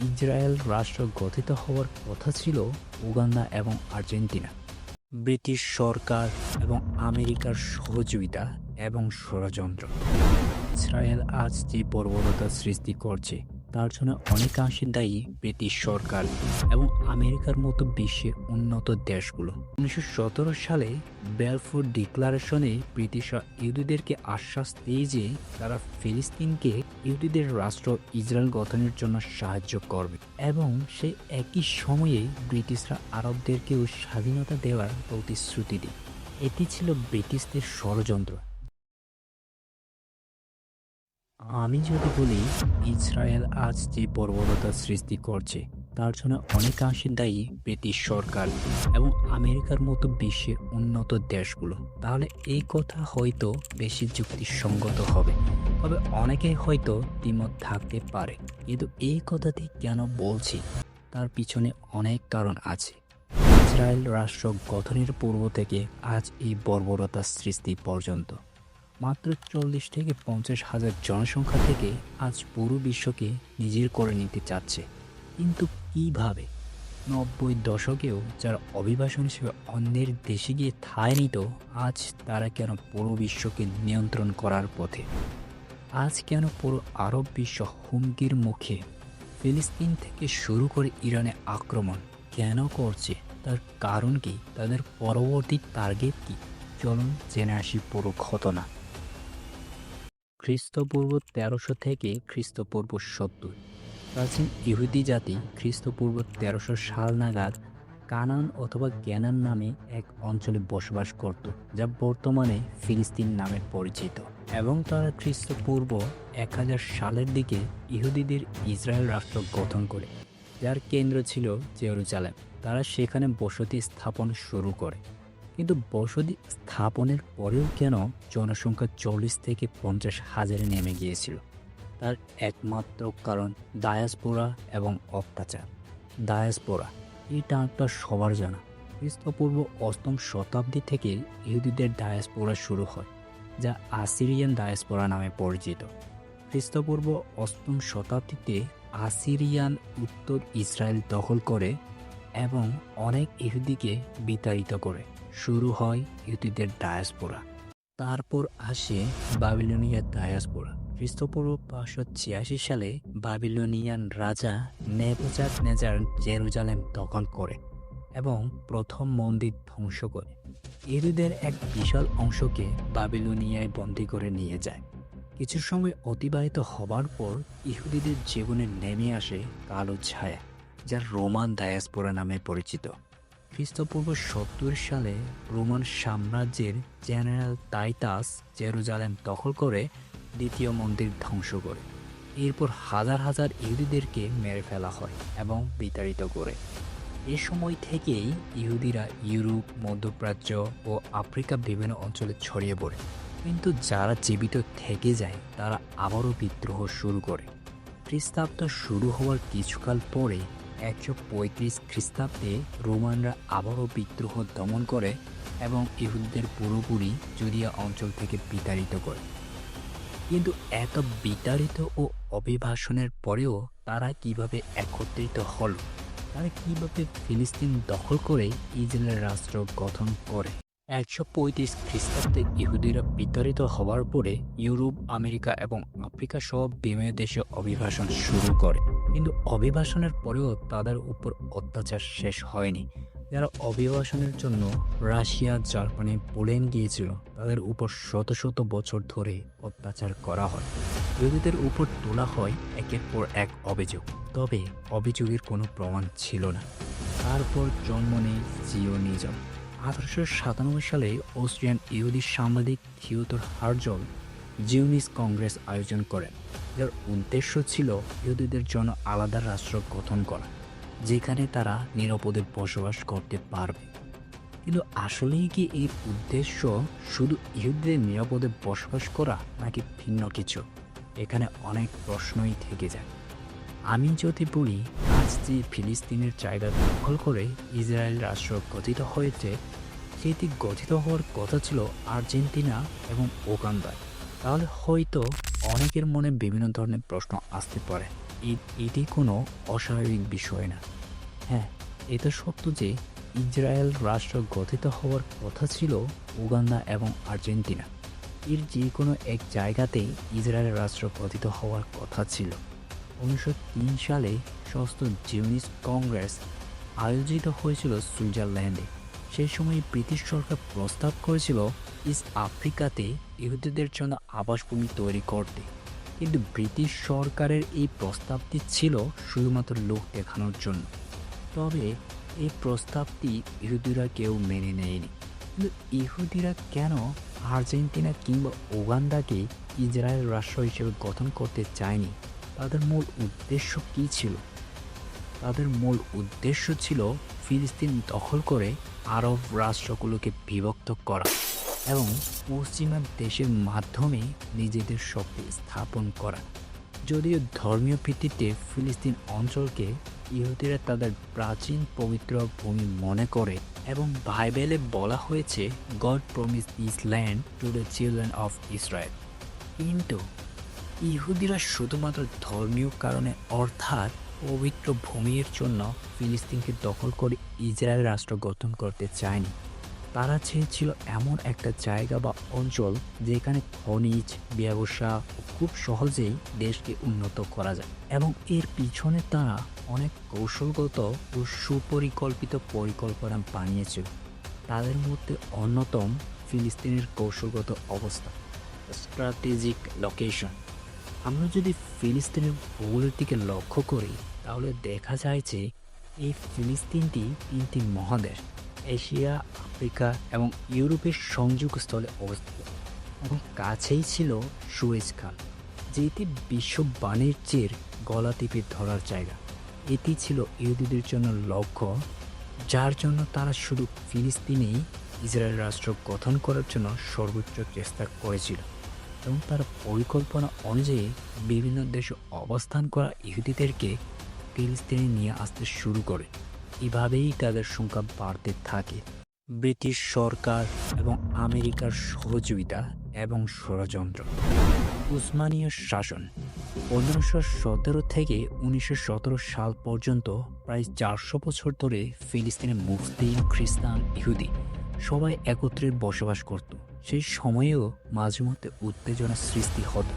Israel রাষ্ট্র গঠিত হওয়ার কথা ছিল উগান্ডা এবং আর্জেন্টিনা। ব্রিটিশ সরকার এবং আমেরিকার সহযোগিতা এবং ষড়যন্ত্র। ইসরায়েল আজ যে বর্বরতা সৃষ্টি করছে তার জন্য অনেকাংশে দায়ী ব্রিটিশ সরকার এবং আমেরিকার মতো বিশ্বের উন্নত দেশগুলো। উনিশশো সতেরো সালে বেলফোর ডিক্লারেশনে ব্রিটিশরা ইহুদিদেরকে আশ্বাস দিয়ে যে তারা ফিলিস্তিনকে ইহুদিদের রাষ্ট্র ইসরায়েল গঠনের জন্য সাহায্য করবে এবং সে একই সময়ে ব্রিটিশরা আরবদেরকেও স্বাধীনতা দেওয়ার প্রতিশ্রুতি দেয়। এটি ছিল ব্রিটিশদের ষড়যন্ত্র। আমি যদি বলি, ইসরায়েল আজ যে বর্বরতা সৃষ্টি করছে, তার জন্য অনেকাংশে দায়ী ব্রিটিশ সরকার এবং আমেরিকার মতো বিশ্বের উন্নত দেশগুলো। তাহলে এই কথা হয়তো বেশি যুক্তিসঙ্গত হবে, তবে অনেকে হয়তো দ্বিমত থাকতে পারে। কিন্তু এই কথাটি কেন বলছি? তার পিছনে অনেক কারণ আছে। ইসরায়েল রাষ্ট্র গঠনের পূর্ব থেকে আজ এই বর্বরতা সৃষ্টি পর্যন্ত। মাত্র চল্লিশ থেকে পঞ্চাশ হাজার জনসংখ্যা থেকে আজ পুরো বিশ্বকে নিজের করে নিতে চাচ্ছে। কিন্তু কীভাবে? নব্বই দশকেও যারা অভিবাসন হিসেবে অন্যের দেশে গিয়ে ঠাঁই নিত, আজ তারা কেন পুরো বিশ্বকে নিয়ন্ত্রণ করার পথে? আজ কেন পুরো আরব বিশ্ব হুমকির মুখে? ফিলিস্তিন থেকে শুরু করে ইরানে আক্রমণ কেন করছে? তার কারণ কি? তাদের পরবর্তী টার্গেট কি? চলুন জেনে আসি পুরো ঘটনা। খ্রিস্টপূর্ব তেরোশো থেকে খ্রিস্টপূর্ব সত্তর। প্রাচীন ইহুদি জাতি খ্রিস্টপূর্ব তেরোশো সাল নাগাদ কানান অথবা জ্ঞানান নামে এক অঞ্চলে বসবাস করত, যা বর্তমানে ফিলিস্তিন নামে পরিচিত। এবং তারা খ্রিস্টপূর্ব এক হাজার সালের দিকে ইহুদিদের ইসরায়েল রাষ্ট্র গঠন করে, যার কেন্দ্র ছিল জেরুজালেম। তারা সেখানে বসতি স্থাপন শুরু করে। কিন্তু বসতি স্থাপনের পরেও কেন জনসংখ্যা চল্লিশ থেকে পঞ্চাশ হাজারে নেমে গিয়েছিল? তার একমাত্র কারণ ডায়াসপোরা এবং অত্যাচার। ডায়াসপোরা, এই টার্মটা সবার জানা। খ্রিস্টপূর্ব অষ্টম শতাব্দী থেকে ইহুদিদের ডায়াসপোরা শুরু হয়, যা আসিরিয়ান ডায়াসপোরা নামে পরিচিত। খ্রিস্টপূর্ব অষ্টম শতাব্দীতে আসিরিয়ান উত্তর ইসরায়েল দখল করে এবং অনেক ইহুদিকে বিতাড়িত করে। শুরু হয় ইহুদিদের ডায়াসপোরা। তারপর আসে বাবিলনিয়ার ডায়াসপোরা। খ্রিস্টপূর্ব পাঁচশো ছিয়াশি সালে বাবিলনিয়ান রাজা নেবজাত নেজার জেরুজালেম দখল করে এবং প্রথম মন্দির ধ্বংস করে। ইহুদিদের এক বিশাল অংশকে বাবিলনিয়ায় বন্দী করে নিয়ে যায়। কিছু সময় অতিবাহিত হবার পর ইহুদিদের জীবনে নেমে আসে কালো ছায়া। যা রোমান ডায়াসপোরা নামে পরিচিত। খ্রিস্টপূর্ব সত্তর সালে রোমান সাম্রাজ্যের জেনারেল টাইটাস জেরুজালেম দখল করে দ্বিতীয় মন্দির ধ্বংস করে। এরপর হাজার হাজার ইহুদিদেরকে মেরে ফেলা হয় এবং বিতাড়িত করে। এ সময় থেকেই ইহুদিরা ইউরোপ, মধ্যপ্রাচ্য ও আফ্রিকা বিভিন্ন অঞ্চলে ছড়িয়ে পড়ে। কিন্তু যারা জীবিত থেকে যায়, তারা আবারও বিদ্রোহ শুরু করে। খ্রিস্টাব্দ শুরু হওয়ার কিছুকাল পরে একশো পঁয়ত্রিশ খ্রিস্টাব্দে রোমানরা আবারও বিদ্রোহ দমন করে এবং ইহুদদের পুরোপুরি জুদিয়া অঞ্চল থেকে বিতাড়িত করে। কিন্তু এত বিতাড়িত ও অভিভাষণের পরেও তারা কীভাবে একত্রিত হল? তারা কীভাবে ফিলিস্তিন দখল করে ইসরায়েল রাষ্ট্র গঠন করে? একশো পঁয়ত্রিশ খ্রিস্টাব্দে ইহুদিরা বিতাড়িত হওয়ার পরে ইউরোপ, আমেরিকা এবং আফ্রিকা সহ বিভিন্ন দেশে অভিবাসন শুরু করে। কিন্তু অভিবাসনের পরেও তাদের উপর অত্যাচার শেষ হয়নি। যারা অভিবাসনের জন্য রাশিয়া, জার্মানি, পোল্যান্ড গিয়েছিল, তাদের উপর শত শত বছর ধরে অত্যাচার করা হয়। ইহুদিদের উপর তোলা হয় একের পর এক অভিযোগ। তবে অভিযোগের কোনো প্রমাণ ছিল না। তারপর জন্ম নেই জিওনিজম। আঠারোশো সাতানব্বই সালে অস্ট্রিয়ান ইহুদি সাংবাদিক থিওতর হার্জল জিউনিস কংগ্রেস আয়োজন করেন, যার উদ্দেশ্য ছিল ইহুদিদের জন্য আলাদা রাষ্ট্র গঠন করা, যেখানে তারা নিরাপদে বসবাস করতে পারবে। কিন্তু আসলেই কি এই উদ্দেশ্য শুধু ইহুদিদের নিরাপদে বসবাস করা নাকি ভিন্ন কিছু? এখানে অনেক প্রশ্নই থেকে যায়। আমি যদি বলি, আজ যে ফিলিস্তিনের জায়গা দখল করে ইসরায়েল রাষ্ট্র গঠিত হয়েছে সেটি গঠিত হওয়ার কথা ছিল আর্জেন্টিনা এবং ওকান্দায় তাহলে হয়তো অনেকের মনে বিভিন্ন ধরনের প্রশ্ন আসতে পারে। এটি কোনো অস্বাভাবিক বিষয় না। হ্যাঁ এটা সত্য যে ইসরায়েল রাষ্ট্র গঠিত হওয়ার কথা ছিল উগান্ডা এবং আর্জেন্টিনা। এর যে কোনো এক জায়গাতেই ইসরায়েল রাষ্ট্র গঠিত হওয়ার কথা ছিল। উনিশশো তিন সালে ষষ্ঠ জিউনিস্ট কংগ্রেস আয়োজিত হয়েছিল সুইজারল্যান্ডে। সেই সময় ব্রিটিশ সরকার প্রস্তাব করেছিল, ইস্ট আফ্রিকাতে ইহুদিদের জন্য আবাসভূমি তৈরি করতে। কিন্তু ব্রিটিশ সরকারের এই প্রস্তাবটি ছিল শুধুমাত্র লোক দেখানোর জন্য। তবে এই প্রস্তাবটি ইহুদিরা কেউ মেনে নেয়নি। কিন্তু ইহুদিরা কেন আর্জেন্টিনা কিংবা উগান্ডাকে ইসরায়েল রাষ্ট্র হিসেবে গঠন করতে চায়নি? তাদের মূল উদ্দেশ্য কী ছিল? তাদের মূল উদ্দেশ্য ছিল ফিলিস্তিন দখল করে আরব রাষ্ট্রগুলোকে বিভক্ত করা এবং পশ্চিমা দেশের মাধ্যমে নিজেদের শক্তি স্থাপন করা। যদিও ধর্মীয় ভিত্তিতে ফিলিস্তিন অঞ্চলকে ইহুদিরা তাদের প্রাচীন পবিত্র ভূমি মনে করে এবং বাইবেলে বলা হয়েছে God promise this land to the children of Israel কিন্তু ইহুদিরা শুধুমাত্র ধর্মীয় কারণে, অর্থাৎ পবিত্র ভূমির জন্য ফিলিস্তিনকে দখল করে ইসরায়েল রাষ্ট্র গঠন করতে চায়নি। তারা চেয়েছিল এমন একটা জায়গা বা অঞ্চল যেখানে খনিজ, ব্যবসা খুব সহজেই দেশকে উন্নত করা যায়। এবং এর পিছনে তারা অনেক কৌশলগত ও সুপরিকল্পিত পরিকল্পনা বানিয়েছিল। তাদের মধ্যে অন্যতম ফিলিস্তিনের কৌশলগত অবস্থা। স্ট্র্যাটেজিক লোকেশন আমরা যদি ফিলিস্তিনের ভূগোলের দিকে লক্ষ্য করি, তাহলে দেখা যায় যে এই ফিলিস্তিনটি তিনটি মহাদেশ, এশিয়া, আফ্রিকা এবং ইউরোপের সংযোগস্থলে অবস্থিত এবং কাছেই ছিল সুয়েজ খাল যেটি বিশ্ব বাণিজ্যের গলা টিপে ধরার জায়গা। এটি ছিল ইহুদিদের জন্য লক্ষ্য, যার জন্য তারা শুধু ফিলিস্তিনেই ইসরায়েল রাষ্ট্র গঠন করার জন্য সর্বোচ্চ চেষ্টা করেছিল। এবং তার পরিকল্পনা অনুযায়ী বিভিন্ন দেশে অবস্থান করা ইহুদিদেরকে ফিলিস্তিনে নিয়ে আসতে শুরু করে। এভাবেই তাদের সংখ্যা বাড়তে থাকে। ব্রিটিশ সরকার এবং আমেরিকার সহযোগিতা এবং ষড়যন্ত্র। উসমানীয় শাসন পনেরোশো সতেরো থেকে উনিশশো সতেরো সাল পর্যন্ত প্রায় চারশো বছর ধরে ফিলিস্তিনে মুসলিম, খ্রিস্টান, ইহুদি সবাই একত্রে বসবাস করত। সেই সময়েও মাঝে মধ্যে উত্তেজনা সৃষ্টি হতো।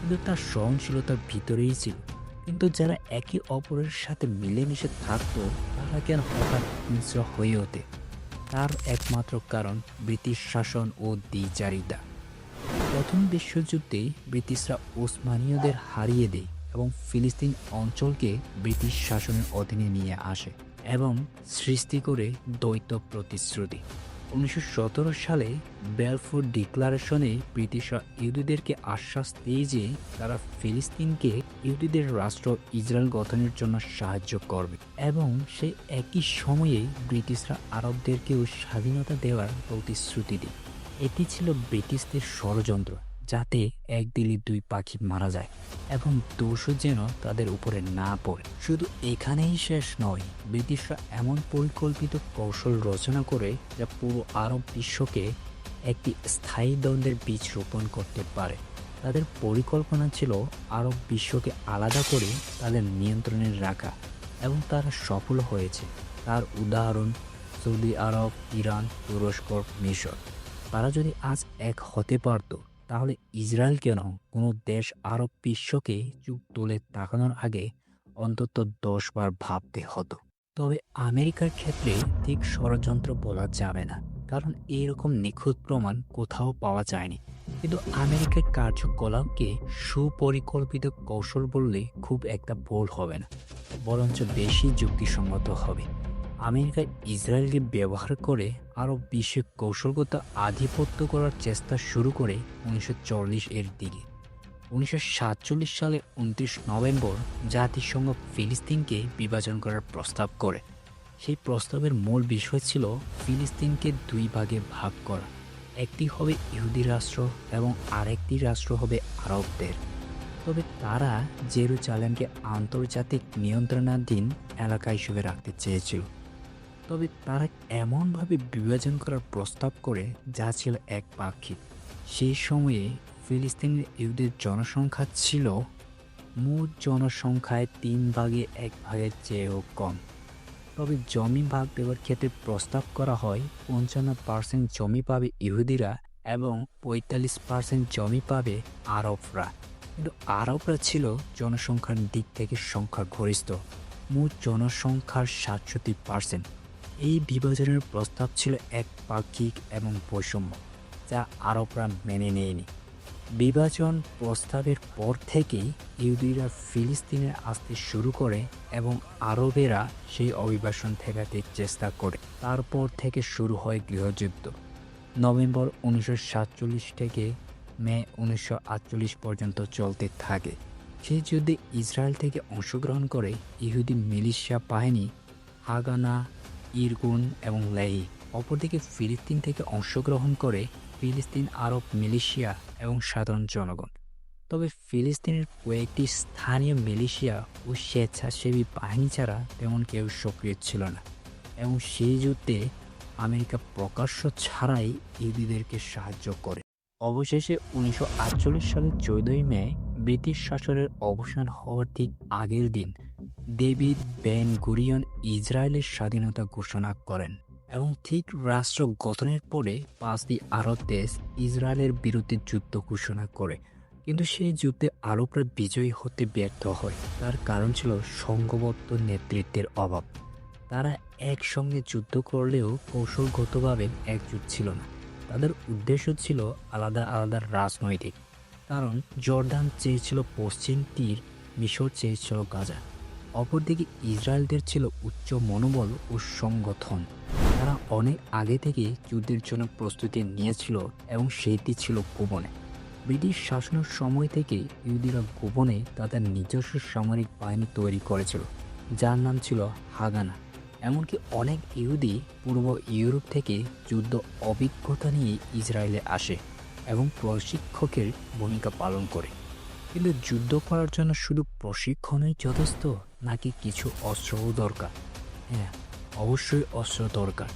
কিন্তু তার সহনশীলতার ভিতরেই ছিল। কিন্তু যারা একে অপরের সাথে মিলেমিশে থাকতো, তারা কেন হঠাৎ হিংস্র হয়ে ওঠে? তার একমাত্র কারণ ব্রিটিশ শাসন ও দ্বিচারিতা। প্রথম বিশ্বযুদ্ধে ব্রিটিশরা ওসমানীয়দের হারিয়ে দেয় এবং ফিলিস্তিন অঞ্চলকে ব্রিটিশ শাসনের অধীনে নিয়ে আসে এবং সৃষ্টি করে দ্বৈত প্রতিশ্রুতি। উনিশশো সতেরো সালে বেলফোর ডিক্লারেশনে ব্রিটিশরা ইহুদিদেরকে আশ্বাস দিয়ে যে তারা ফিলিস্তিনকে ইহুদিদের রাষ্ট্র ইসরায়েল গঠনের জন্য সাহায্য করবে এবং সে একই সময়ে ব্রিটিশরা আরবদেরকেও স্বাধীনতা দেওয়ার প্রতিশ্রুতি দেয়। এটি ছিল ব্রিটিশদের ষড়যন্ত্র। যাতে এক দিলে দুই পাখি মারা যায় এবং দোষও যেন তাদের উপরে না পড়ে। শুধু এখানেই শেষ নয়, ব্রিটিশরা এমন পরিকল্পিত কৌশল রচনা করে যা পুরো আরব বিশ্বকে একটি স্থায়ী দ্বন্দ্বের বীজ রোপণ করতে পারে। তাদের পরিকল্পনা ছিল আরব বিশ্বকে আলাদা করে তাদের নিয়ন্ত্রণে রাখা এবং তারা সফল হয়েছে। তার উদাহরণ, সৌদি আরব, ইরান, তুরস্ক, মিশর। তারা যদি আজ এক হতে পারত তাহলে ইসরায়েল কেন কোনো দেশ আরব বিশ্বকে চুপ তুলে তাকানোর আগে অন্তত দশ বার ভাবতে হতো? তবে আমেরিকার ক্ষেত্রে ঠিক ষড়যন্ত্র বলা যাবে না, কারণ এইরকম নিখুঁত প্রমাণ কোথাও পাওয়া যায়নি। কিন্তু আমেরিকার কার্যকলাপকে সুপরিকল্পিত কৌশল বললে খুব একটা ভুল হবে না, বরঞ্চ বেশি যুক্তিসঙ্গত হবে। আমেরিকা ইসরায়েলকে ব্যবহার করে আরও বিশ্বে কৌশলগত আধিপত্য করার চেষ্টা শুরু করে উনিশশো চল্লিশ এর দিকে। উনিশশো সাতচল্লিশ সালে উনত্রিশ নভেম্বর জাতিসংঘ ফিলিস্তিনকে বিভাজন করার প্রস্তাব করে। সেই প্রস্তাবের মূল বিষয় ছিল ফিলিস্তিনকে দুই ভাগে ভাগ করা। একটি হবে ইহুদি রাষ্ট্র এবং আরেকটি রাষ্ট্র হবে আরবদের। তবে তারা জেরুজালেমকে আন্তর্জাতিক নিয়ন্ত্রণাধীন এলাকা হিসেবে রাখতে চেয়েছিল। তবে তারা এমনভাবে বিভাজন করার প্রস্তাব করে যা ছিল এক পাক্ষিক। সেই সময়ে ফিলিস্তিনের ইহুদের জনসংখ্যা ছিল মোট জনসংখ্যায় তিন ভাগে এক ভাগের চেয়েও কম। তবে জমি ভাগ দেওয়ার ক্ষেত্রে প্রস্তাব করা হয়, পঞ্চান্ন পার্সেন্ট জমি পাবে ইহুদিরা এবং পঁয়তাল্লিশ পার্সেন্ট জমি পাবে আরবরা। কিন্তু আরবরা ছিল জনসংখ্যার দিক থেকে সংখ্যাগরিষ্ঠ, মোট জনসংখ্যার সাতষট্টি পার্সেন্ট এই বিভাজনের প্রস্তাব ছিল এক পাক্ষিক এবং বৈষম্য, যা আরবরা মেনে নেয়নি। বিভাজন প্রস্তাবের পর থেকেই ইহুদিরা ফিলিস্তিনে আসতে শুরু করে এবং আরবেরা সেই অভিবাসন ঠেকাতে চেষ্টা করে। তারপর থেকে শুরু হয় গৃহযুদ্ধ। নভেম্বর উনিশশো সাতচল্লিশ থেকে মে উনিশশো আটচল্লিশ পর্যন্ত চলতে থাকে। সেই যুদ্ধে ইসরায়েল থেকে অংশগ্রহণ করে ইহুদি মিলিশিয়া বাহিনী হাগানা ইরগুন এবং লেহি অপরদিকে ফিলিস্তিন থেকে অংশগ্রহণ করে ফিলিস্তিন, আরব, মিলিশিয়া এবং সাধারণ জনগণ। তবে ফিলিস্তিনের কয়েকটি স্থানীয় মিলিশিয়া ও স্বেচ্ছাসেবী বাহিনী ছাড়া তেমন কেউ সক্রিয় ছিল না এবং সেই যুদ্ধে আমেরিকা প্রকাশ্য ছাড়াই ইহুদিদেরকে সাহায্য করে। অবশেষে উনিশশো আটচল্লিশ সালের চৌদ্দই মে ব্রিটিশ শাসনের অবসান হওয়ার ঠিক আগের দিন ডেভিড বেন গুরিয়ন ইসরায়েলের স্বাধীনতা ঘোষণা করেন এবং ঠিক রাষ্ট্র গঠনের পরে পাঁচটি আরব দেশ ইসরায়েলের বিরুদ্ধে যুদ্ধ ঘোষণা করে। কিন্তু সেই যুদ্ধে আরবরা বিজয়ী হতে ব্যর্থ হয়। তার কারণ ছিল সংঘবদ্ধ নেতৃত্বের অভাব। তারা একসঙ্গে যুদ্ধ করলেও কৌশলগতভাবে একজুট ছিল না। তাদের উদ্দেশ্য ছিল আলাদা আলাদা রাজনৈতিক। কারণ জর্দান চেয়েছিল পশ্চিম তীর, মিশর চেয়েছিল গাজা। অপরদিকে ইসরায়েলদের ছিল উচ্চ মনোবল ও সংগঠন। তারা অনেক আগে থেকে যুদ্ধের জন্য প্রস্তুতি নিয়েছিল এবং সেটি ছিল গোপনে। ব্রিটিশ শাসনের সময় থেকে ইহুদিরা গোপনে তাদের নিজস্ব সামরিক বাহিনী তৈরি করেছিল, যার নাম ছিল হাগানা। এমনকি অনেক ইহুদি পূর্ব ইউরোপ থেকে যুদ্ধ অভিজ্ঞতা নিয়ে ইসরায়েলে আসে। এবং প্রশিক্ষকের ভূমিকা পালন করে। কিন্তু যুদ্ধ করার জন্য শুধু প্রশিক্ষণই যথেষ্ট, নাকি কিছু অস্ত্রও দরকার? হ্যাঁ অবশ্যই অস্ত্র দরকার।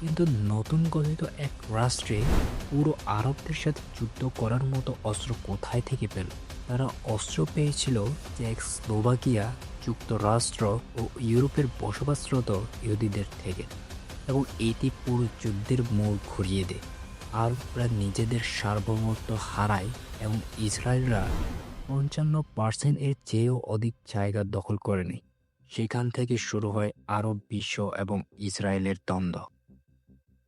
কিন্তু নতুন গঠিত এক রাষ্ট্রে পুরো আরবদের সাথে যুদ্ধ করার মতো অস্ত্র কোথায় থেকে পেল? তারা অস্ত্র পেয়েছিল যে এক স্লোভাকিয়া যুক্তরাষ্ট্র ও ইউরোপের বসবাসরত ইহুদিদের থেকে। এবং এটি পুরো যুদ্ধের মোড় ঘুরিয়ে দেয়। আরবরা নিজেদের সার্বভৌমত্ব হারায় এবং ইসরায়েলরা পঞ্চান্ন পার্সেন্ট এর চেয়েও অধিক জায়গা দখল করে নেয় সেখান থেকে শুরু হয় আরব বিশ্ব এবং ইসরায়েলের দ্বন্দ্ব।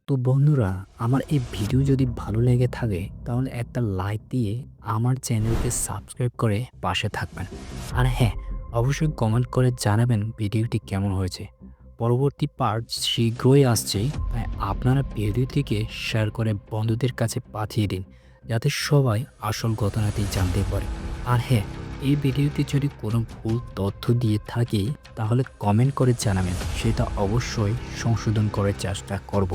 তো বন্ধুরা, আমার এই ভিডিও যদি ভালো লেগে থাকে, তাহলে একটা লাইক দিয়ে আমার চ্যানেলকে সাবস্ক্রাইব করে পাশে থাকবেন। আর হ্যাঁ অবশ্যই কমেন্ট করে জানাবেন ভিডিওটি কেমন হয়েছে। পরবর্তী পার্ট শীঘ্রই আসছে, তাই আপনারা ভিডিওটিকে শেয়ার করে বন্ধুদের কাছে পাঠিয়ে দিন, যাতে সবাই আসল ঘটনাটি জানতে পারে। আর হ্যাঁ এই ভিডিওতে যদি কোনো ভুল তথ্য দিয়ে থাকি, তাহলে কমেন্ট করে জানাবেন, সেটা অবশ্যই সংশোধন করার চেষ্টা করব।